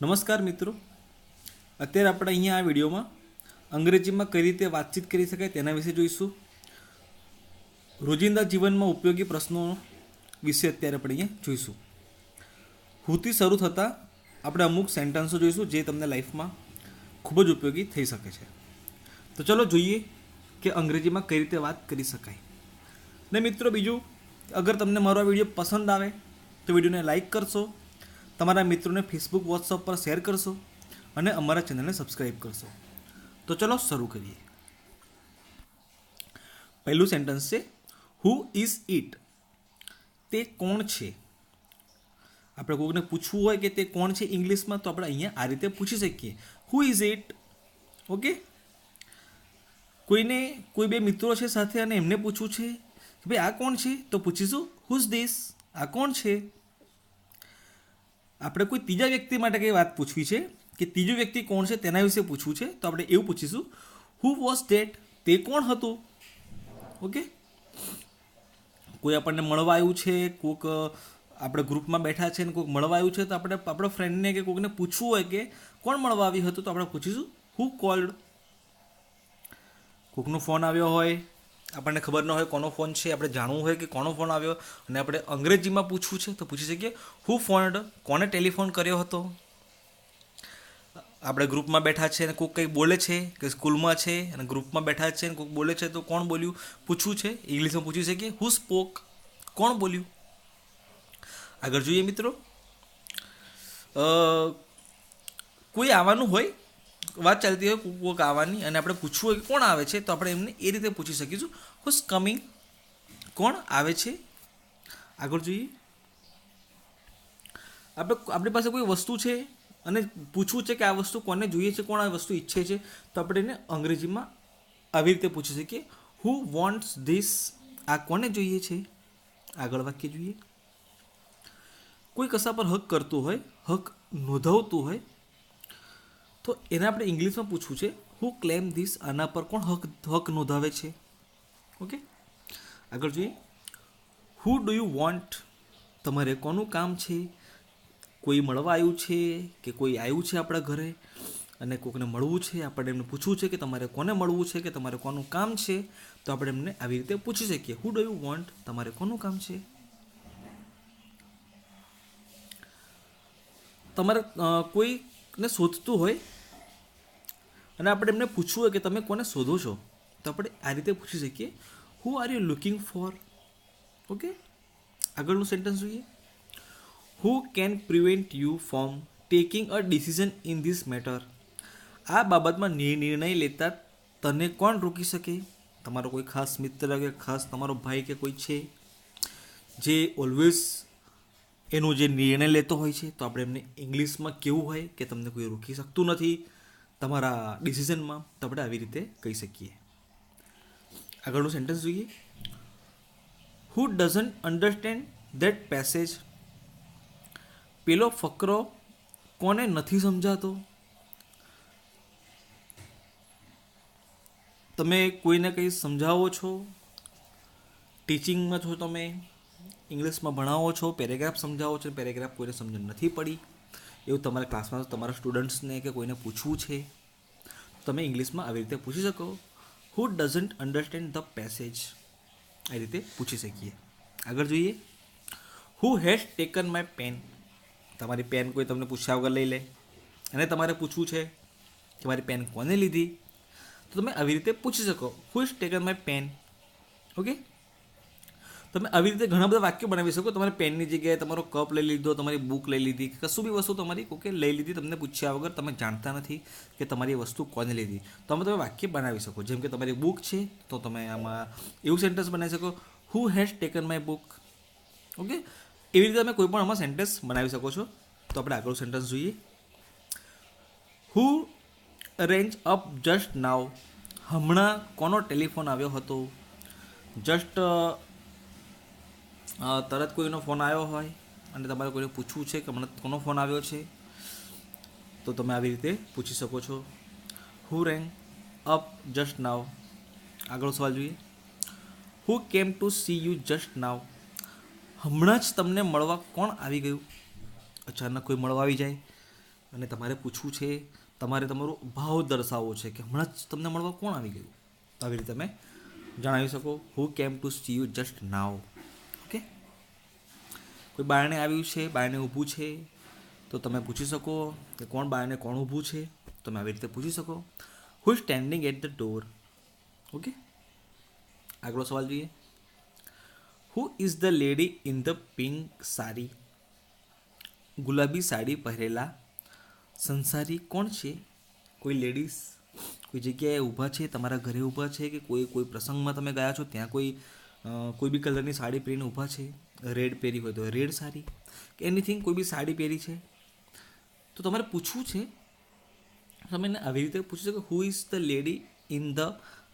નમસ્કાર મિત્રો. અત્યારે આપણે અહીંયા આ વિડીયોમાં અંગ્રેજીમાં કઈ રીતે વાતચીત કરી શકાય તેના વિશે જોઈશું. રોજિંદા જીવનમાં ઉપયોગી પ્રશ્નો વિશે અત્યારે આપણે અહીંયા જોઈશું. હુથી શરૂ થતાં આપણે અમુક સેન્ટન્સો જોઈશું જે તમને લાઈફમાં ખૂબ જ ઉપયોગી થઈ શકે છે. તો ચલો જોઈએ કે અંગ્રેજીમાં કઈ રીતે વાત કરી શકાય. ને મિત્રો બીજું, અગર તમને મારો આ વીડિયો પસંદ આવે તો વિડીયોને લાઈક કરશો તમારા મિત્રોને ફેસબુક વોટ્સઅપ પર શેર કરશો અને અમારા ચેનલને સબસ્ક્રાઈબ કરશો. તો ચલો શરૂ કરીએ. પહેલું સેન્ટન્સ છે હુ ઇઝ ઇટ તે કોણ છે? આપણે કોઈને પૂછવું હોય કે તે કોણ છે ઇંગ્લિશમાં, તો આપણે અહીંયા આ રીતે પૂછી શકીએ. હુ ઇઝ ઇટ ઓકે કોઈને, કોઈ બે મિત્રો છે સાથે અને એમને પૂછવું છે કે ભાઈ, આ કોણ છે? તો પૂછીશું હુઝ ધીસ આ કોણ છે? આપણે કોઈ ત્રીજા વ્યક્તિ માટે કંઈ વાત પૂછવી છે કે ત્રીજો વ્યક્તિ કોણ છે તેના વિશે પૂછવું છે, તો આપણે એવું પૂછીશું હુ વોઝ ડેટ તે કોણ હતું? ઓકે કોઈ આપણને મળવા આવ્યું છે કોઈક આપણે ગ્રુપમાં બેઠા છે ને કોઈક મળવા આવ્યું છે, તો આપણે આપણા ફ્રેન્ડને કે કોઈકને પૂછવું હોય કે કોણ મળવા આવ્યું હતું, તો આપણે પૂછીશું હુ કોલ્ડ કોઈકનો ફોન આવ્યો હોય આપણને ખબર ન હોય કોનો ફોન છે, આપણે જાણવું હોય કે કોનો ફોન આવ્યો, અને આપણે અંગ્રેજીમાં પૂછવું છે, તો પૂછી શકીએ હુ ફોન કોને ટેલિફોન કર્યો હતો? આપણે ગ્રુપમાં બેઠા છે અને કોઈક કંઈક બોલે છે કે સ્કૂલમાં છે, અને ગ્રુપમાં બેઠા છે અને કોઈક બોલે છે, તો કોણ બોલ્યું? પૂછવું છે, ઇંગ્લિશમાં પૂછી શકીએ હુ સ્પોક કોણ બોલ્યું? આગળ જોઈએ મિત્રો. કોઈ આવવાનું હોય વાત ચાલતી હોય કોઈક આવવાની અને આપણે પૂછવું હોય કે કોણ આવે છે, તો આપણે એમને એ રીતે પૂછી શકીશું. હુઝ કમિંગ કોણ આવે છે? આગળ જોઈએ. આપણે આપણી પાસે કોઈ વસ્તુ છે અને પૂછવું છે કે આ વસ્તુ કોને જોઈએ છે, કોણ આ વસ્તુ ઈચ્છે છે, તો આપણે એને અંગ્રેજીમાં આવી રીતે પૂછી શકીએ. હુ વોન્ટ્સ ધીસ આ કોને જોઈએ છે? આગળ વાક્ય જોઈએ. કોઈ કશા પર હક કરતું હોય, હક નોંધાવતું હોય તો એને આપણે ઇંગ્લિશમાં પૂછવું છે હુ ક્લેમ ધીસ આના પર કોણ હક હક નોંધાવે છે? ઓકે આગળ જોઈએ. હુ ડુ યુ વોન્ટ તમારે કોનું કામ છે? કોઈ મળવા આવ્યું છે કે કોઈ આવ્યું છે આપણા ઘરે? અને કોઈકને મળવું છે? આપણે એમને પૂછવું છે કે તમારે કોને મળવું છે કે તમારે કોનું કામ છે? તો આપણે એમને આવી રીતે પૂછી શકીએ. હુ ડુ યુ વોન્ટ તમારે કોનું કામ છે? તમારે અ, કોઈને શોધતું હોય અને આપણે એમને પૂછવું હોય કે તમે કોને શોધો છો, તો આપણે આ રીતે પૂછી શકીએ. Who are you looking for okay આગળનું સેન્ટેન્સ જોઈએ. Who can prevent you from taking a decision in this matter આ બાબતમાં નિર્ણય લેતા તને કોણ રોકી શકે? તમારો કોઈ ખાસ મિત્ર કે ખાસ તમારો ભાઈ કે કોઈ છે, જે ઓલવેઝ એનો જે નિર્ણય લેતો હોય છે, તો આપણે એમને ઇંગ્લિશમાં કેવું હોય કે તમને કોઈ રોકી શકતું નથી, તમારા ડિસિઝનમાં તો આપણે આવી રીતે કહી શકીએ. આગળનું સેન્ટેન્સ જોઈએ. Who doesn't understand that passage પેલો ફકરો કોને નથી સમજાતો? તમે કોઈને કંઈ સમજાવો છો? ટીચિંગમાં છો તમે? ઇંગ્લિશમાં ભણાવો છો, પેરેગ્રાફ સમજાવો છો, પેરેગ્રાફ કોઈને સમજણ નથી પડી. એવું તમારા ક્લાસમાં તમારા સ્ટુડન્ટ્સને કે કોઈને પૂછવું છે? તમે ઇંગ્લિશમાં આવી રીતે પૂછી શકો. Who doesn't understand the passage આ રીતે પૂછી શકીએ. આગળ જોઈએ. Who has taken my pen તમારી પેન કોઈ તમને પૂછ્યા વગર લઈ લે. અને તમારે પૂછવું છે કે મારી પેન કોને લીધી? તો તમે આવી રીતે પૂછી શકો. Who is taken my pen okay તમે આવી રીતે ઘણા બધા વાક્યો બનાવી શકો. તમારે પેનની જગ્યાએ તમારો કપ લઈ લીધો, તમારી બુક લઈ લીધી કશું બી વસ્તુ તમારી ઓકે લઈ લીધી, તમને પૂછ્યા વગર તમે જાણતા નથી કે તમારી વસ્તુ કોને લીધી. તમે તમે વાક્ય બનાવી શકો. જેમ કે તમારી બુક છે, તો તમે આમાં એવું સેન્ટેન્સ બનાવી શકો who has taken my book okay એવી રીતે તમે કોઈ પણ આમાં સેન્ટેન્સ બનાવી શકો છો. તો આપણે આગળ સેન્ટેન્સ જોઈએ. Who rang up just now હમણાં કોનો ટેલિફોન આવ્યો હતો? જસ્ટ તરત કોઈનો ફોન આવ્યો હોય અને તમારે કોઈને પૂછવું છે કે હમણાં કોનો ફોન આવ્યો છે, તો તમે આવી રીતે પૂછી શકો છો. હુ રેંગ અપ જસ્ટ નાવ આગળ સવાલ જોઈએ. Who came to see you just now હમણાં જ તમને મળવા કોણ આવી ગયું? અચાનક કોઈ મળવા આવી જાય અને તમારે પૂછવું છે, તમારે તમારો ભાવ દર્શાવવો છે કે હમણાં જ તમને મળવા કોણ આવી ગયું? આવી રીતે તમે જણાવી શકો. Who came to see you just now કોઈ બારણે આવ્યું છે, બારણે ઊભું છે, તો તમે પૂછી શકો કે કોણ બારણે કોણ ઊભું છે, તમે આવી રીતે પૂછી શકો. Who standing at the door okay આગલો સવાલ જોઈએ. Who is the lady in the pink sari ગુલાબી સાડી પહેરેલા સંસારી કોણ છે? કોઈ લેડીઝ કોઈ જગ્યાએ ઊભા છે, તમારા ઘરે ઊભા છે કે કોઈ કોઈ પ્રસંગમાં તમે ગયા છો, ત્યાં કોઈ કોઈ બી કલરની સાડી પહેરીને ઊભા છે? રેડ પહેરી હોય તો રેડ સાડી કે એનીથિંગ કોઈ બી સાડી પહેરી છે? તો તમારે પૂછવું છે, તમે એને આવી રીતે પૂછી શકો who is the lady in the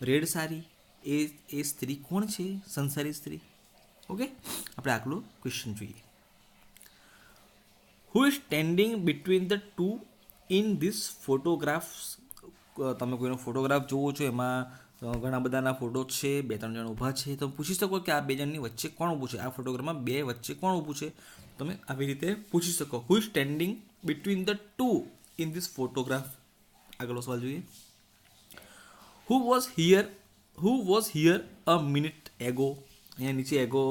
red sari એ એ સ્ત્રી કોણ છે? સંસારી સ્ત્રી? ઓકે આપણે આગલો ક્વેશ્ચન જોઈએ. Who is standing between the two in this photographs તમે કોઈનો ફોટોગ્રાફ જોવો છો, એમાં ઘણા બધાના ફોટો છે, બે, ત્રણ જણ ઊભા છે. તમે પૂછી શકો કે આ બે જણની વચ્ચે કોણ ઊભું છે? આ ફોટોગ્રાફમાં બે વચ્ચે કોણ ઊભું છે? તમે આવી રીતે પૂછી શકો. Who standing between the two in this photograph આગળનો સવાલ જોઈએ. Who was here who was here a minute ago અહીંયા નીચે એગો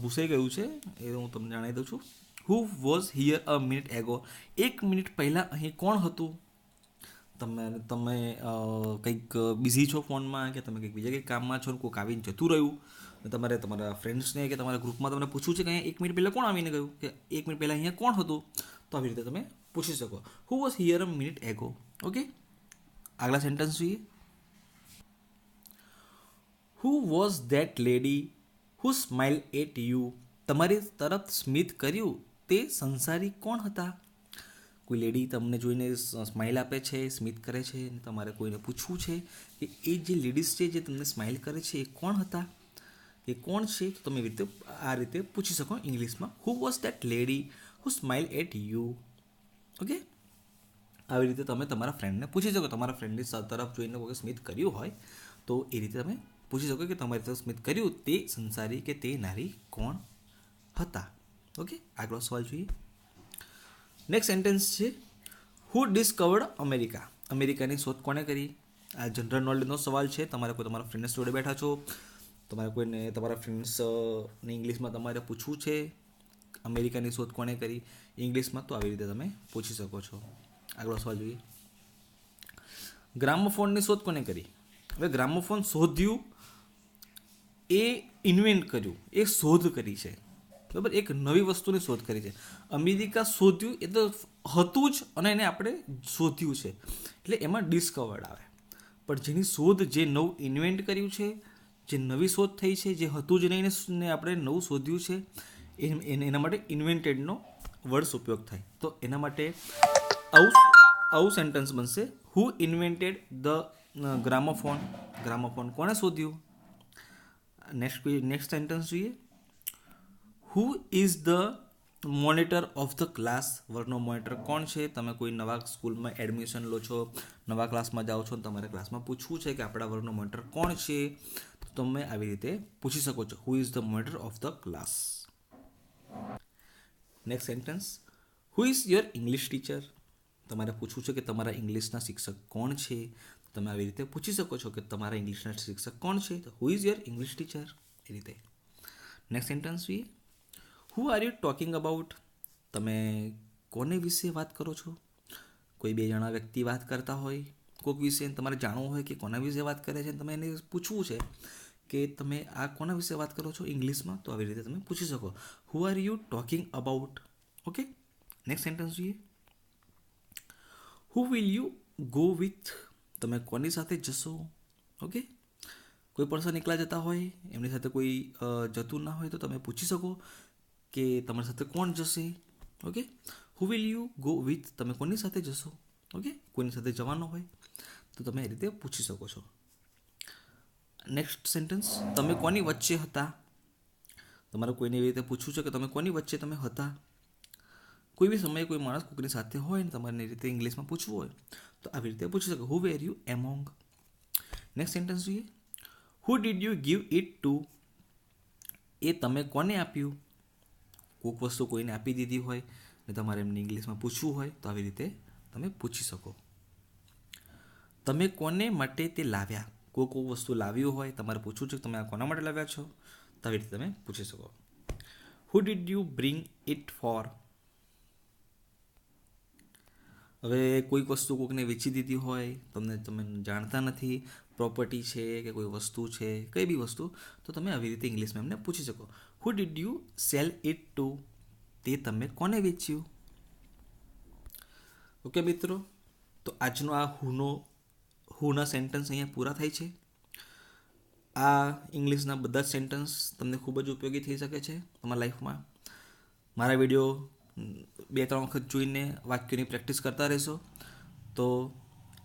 ભૂસાઈ ગયું છે. એ હું તમને જણાવી દઉં છું. Who was here a minute ago એક મિનિટ પહેલાં અહીં કોણ હતું? તમે તમે કંઈક બિઝી છો ફોનમાં કે તમે કંઈક બીજા કંઈક કામમાં છો કોઈક આવીને જતું રહ્યું? તમારે તમારા ફ્રેન્ડ્સને કે તમારા ગ્રુપમાં તમને પૂછવું છે કે અહીંયા એક મિનિટ પહેલાં કોણ આવીને ગયું? કે એક મિનિટ પહેલાં અહીંયા કોણ હતું? તો આવી રીતે તમે પૂછી શકો. Who was here a minute ago okay આગલા સેન્ટેન્સ જોઈએ. Who was that lady who smile at you તમારી તરફ સ્મિત કર્યું? તે સંસારી કોણ હતા? કોઈ લેડી તમને જોઈને સ્માઇલ આપે છે, સ્મિત કરે છે તમારે કોઈને પૂછવું છે, કે એ જે લેડીઝ છે, જે તમને સ્માઇલ કરે છે, એ કોણ હતા? એ કોણ છે? તો તમે રીતે આ રીતે પૂછી શકો ઇંગ્લિશમાં. Who was that lady who smile at you okay આવી રીતે તમે તમારા ફ્રેન્ડને પૂછી શકો. તમારા ફ્રેન્ડની તરફ જોઈને કોઈ સ્મિત કર્યું હોય, તો એ રીતે તમે પૂછી શકો કે તમારી તરફ સ્મિત કર્યું તે સંસારી કે તે નારી કોણ હતા? ઓકે આગળ સવાલ જોઈએ. નેક્સ્ટ સેન્ટેન્સ છે હુ ડિસ્કવર્ડ અમેરિકા અમેરિકાની શોધ કોણે કરી? આ જનરલ નોલેજનો સવાલ છે. તમારે કોઈ તમારા ફ્રેન્ડ્સ જોડે બેઠા છો? તમારે કોઈને તમારા ફ્રેન્ડ્સને ઇંગ્લિશમાં તમારે પૂછવું છે? અમેરિકાની શોધ કોણે કરી? ઇંગ્લિશમાં તો આવી રીતે તમે પૂછી શકો છો. આગળ સવાલ જોઈએ. ગ્રામોફોનની શોધ કોને કરી? હવે ગ્રામોફોન શોધ્યું, એ ઇન્વેન્ટ કર્યું, એ શોધ કરી છે. બરાબર? એક નવી વસ્તુની શોધ કરી છે. અમેરિકા શોધ્યું એ તો હતું જ અને એને આપણે શોધ્યું છે. એટલે એમાં ડિસ્કવર્ડ આવે. પણ જેની શોધ જે નવું ઇન્વેન્ટ કર્યું છે, જે નવી શોધ થઈ છે, જે હતું જ નહીં ને- આપણે નવું શોધ્યું છે, એના માટે ઇન્વેન્ટેડનો વર્ડ્સ ઉપયોગ થાય. તો એના માટે આવું આવું સેન્ટેન્સ બનશે. Who invented the gramophone gramophone કોણે શોધ્યું? નેક્સ્ટ નેક્સ્ટ સેન્ટેન્સ જોઈએ. Who is the monitor of the class વર્ગનો મોનિટર કોણ છે? તમે કોઈ નવા સ્કૂલમાં એડમિશન લો છો, નવા ક્લાસમાં જાઓ છો, તમારે ક્લાસમાં પૂછવું છે કે આપણા વર્ગનો મોનિટર કોણ છે? તો તમે આવી રીતે પૂછી શકો છો. Who is the monitor of the class next sentence who is your English teacher તમારે પૂછવું છે કે તમારા ઇંગ્લિશના શિક્ષક કોણ છે? તમે આવી રીતે પૂછી શકો છો કે તમારા ઇંગ્લિશના શિક્ષક કોણ છે? તો who is your English teacher એ રીતે. નેક્સ્ટ સેન્ટેન્સ જોઈએ. Who are you talking about તમે કોને વિશે વાત કરો છો? કોઈ બે જણા વ્યક્તિ વાત કરતા હોય કોઈક વિશે તમારે જાણવું હોય કે કોના વિશે વાત કરે છે, તમે એને પૂછવું છે કે તમે આ કોના વિશે વાત કરો છો ઇંગ્લિશમાં, તો આવી રીતે તમે પૂછી શકો. Who are you talking about okay next sentence જોઈએ. Who will you go with તમે કોની સાથે જશો? ઓકે કોઈ પર્સન એકલા જતા હોય, એમની સાથે કોઈ જતું ના હોય તો તમે પૂછી શકો. કે તમારી સાથે કોણ જશે? Okay who will you go with તમે કોની સાથે જશો? ઓકે કોઈની સાથે જવાનો હોય? તો તમે એ રીતે પૂછી શકો છો. નેક્સ્ટ સેન્ટેન્સ તમે કોની વચ્ચે હતા? તમારે કોઈને એવી રીતે પૂછવું છે કે તમે કોની વચ્ચે તમે હતા? કોઈ બી સમયે કોઈ માણસ કોઈની સાથે હોય ને તમારે એ રીતે ઇંગ્લિશમાં પૂછવું હોય, તો આવી રીતે પૂછી શકો. Who were you among next sentence જોઈએ. Who did you give it to એ તમે કોને આપ્યું? કોઈક વસ્તુ કોઈને આપી દીધી હોય ને તમારે એમને ઇંગ્લિશમાં પૂછવું હોય તો આવી રીતે તમે પૂછી શકો. તમે કોને માટે તે લાવ્યા? કોઈ કોઈ વસ્તુ લાવ્યું હોય, તમારે પૂછવું છે તમે આ કોના માટે લાવ્યા છો? તો આવી રીતે તમે પૂછી શકો. Who did you bring it for હવે કોઈક વસ્તુ કોઈકને વેચી દીધી હોય, તમને તમે જાણતા નથી પ્રોપર્ટી છે કે કોઈ વસ્તુ છે, કઈ બી વસ્તુ, તો તમે આવી રીતે ઇંગ્લિશમાં એમને પૂછી શકો. Who did you sell it to તે તમે કોને વેચ્યું? ઓકે મિત્રો, તો આજનો આ હુનો હુના સેન્ટેન્સ અહીંયા પૂરા થાય છે. આ ઇંગ્લિશના બધા જ સેન્ટેન્સ તમને ખૂબ જ ઉપયોગી થઈ શકે છે તમારા લાઈફમાં મારા વીડિયો બે ત્રણ વખત જોઈને વાક્યોની પ્રેક્ટિસ કરતા રહેશો. તો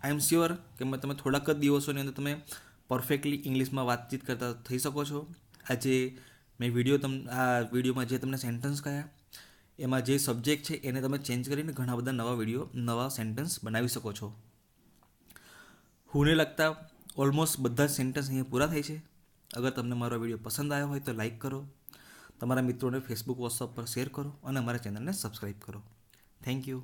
આઈ એમ સ્યોર કે તમે થોડાક જ દિવસોની અંદર તમે પરફેક્ટલી ઇંગ્લિશમાં વાતચીત કરતા થઈ શકો છો. આજે મેં વીડિયો તમ, આ વિડીયોમાં જે તમને સેન્ટન્સ કયા, એમાં જે સબ્જેક્ટ છે એને તમે ચેન્જ કરીને ઘણા બધા નવા વીડિયો નવા સેન્ટન્સ બનાવી શકો છો. હુને લગતા ઓલમોસ્ટ બધા જ સેન્ટન્સ અહીંયા પૂરા થાય છે. અગર તમને મારો વીડિયો પસંદ આવ્યો હોય તો લાઈક કરો. તમારા મિત્રોને ફેસબુક વોટ્સઅપ પર શેર કરો અને અમારા ચેનલને સબસ્ક્રાઈબ કરો. Thank you